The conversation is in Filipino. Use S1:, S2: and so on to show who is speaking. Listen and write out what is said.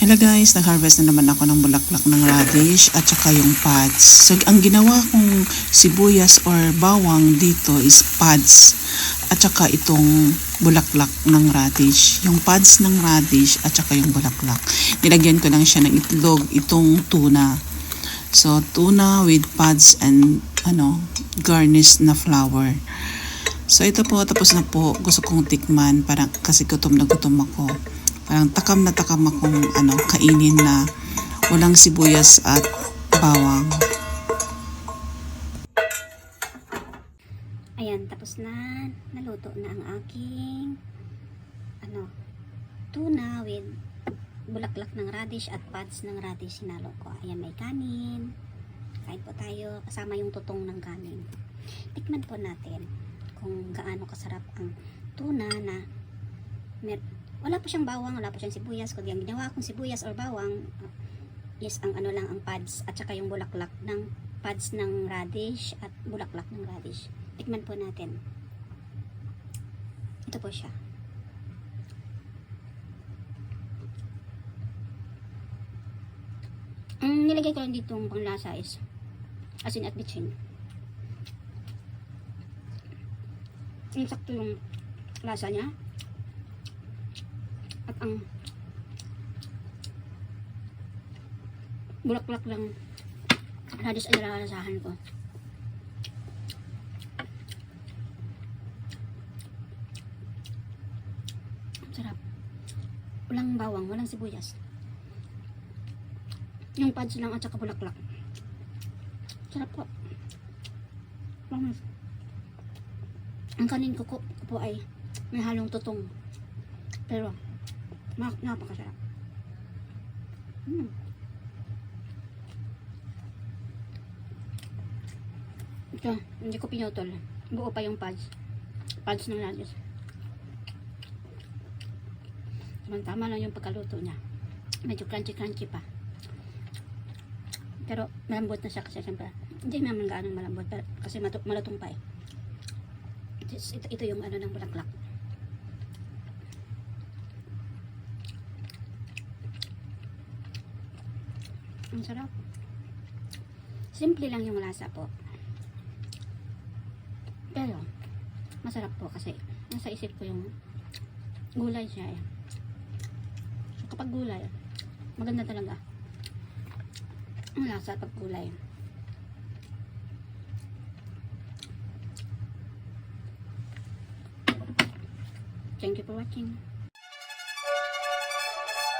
S1: Hello guys, nag-harvest na naman ako ng bulaklak ng radish at saka yung pods. So, ang ginawa kong sibuyas or bawang dito is pods at saka itong bulaklak ng radish. Yung pods ng radish at saka yung bulaklak. Nilagyan ko lang siya ng itlog, itong tuna. So, tuna with pods and ano, garnish na flour. So, ito po, tapos na po. Gusto kong tikman parang kasi gutom na gutom ako. Parang takam na takam akong ano, kainin na walang sibuyas at bawang.
S2: Ayan, tapos na. Naluto na ang aking ano, tuna with bulaklak ng radish at pads ng radish sinalo ko. Ayan, may kanin. Kain po tayo kasama yung tutong ng kanin. Tikman po natin kung gaano kasarap ang tuna na mer wala po siyang bawang, wala po siyang sibuyas. Kundi ang ginawa kong sibuyas or bawang uh, is ang ano lang ang pads at saka yung bulaklak ng pads ng radish at bulaklak ng radish. Tikman po natin. Ito po siya. Ang nilagay ko lang dito ang panglasa is asin at bitchin. Yung sakto yung lasa niya. At ang bulaklak lang radish ay nalalasahan ko. Sarap. Walang bawang, walang sibuyas. Yung pads lang at saka bulaklak. Sarap po. Promise. Ang kanin ko, ko po ay may halong tutong. Pero, napakasarap. Mm. Ito, hindi ko pinutol. Buo pa yung pads. Pads ng radish. Tama-tama lang yung pagkaluto niya. Medyo crunchy-crunchy pa. Pero malambot na siya kasi siyempre. Hindi naman gaano malambot pero, kasi malutong pa eh. Ito, ito yung ano ng bulaklak. Ang sarap. Simple lang yung lasa po. Pero, masarap po kasi nasa isip ko yung gulay siya eh. So, kapag gulay, maganda talaga. Ang lasa pag gulay. Thank you for watching.